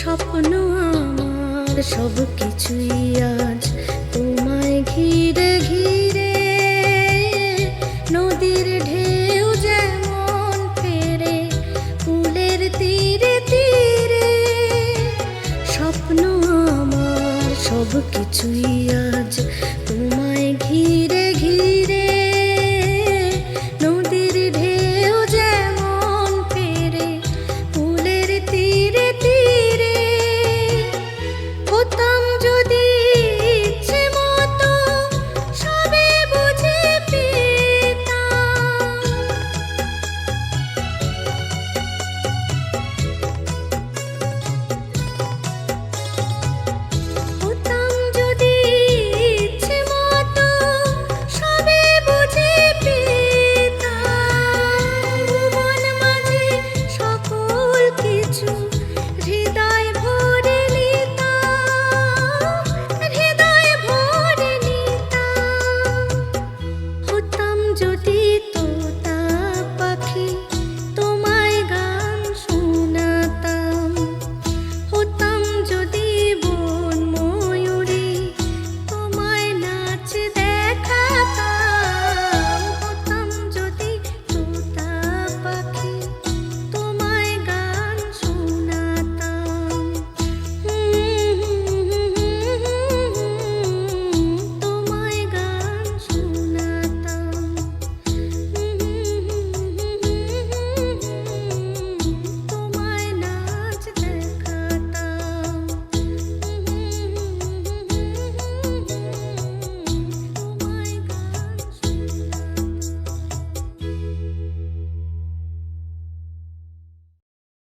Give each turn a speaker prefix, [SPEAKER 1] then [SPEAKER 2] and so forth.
[SPEAKER 1] স্বপ্ন আমার সব কিছুই আজ তোমায় ঘিরে ঘিরে। নদীর ঢেউ যেমন ফেরে, ফুলের তীরে তীরে। স্বপ্ন আমার সব কিছুই আজ তোমায় ঘিরে जुटी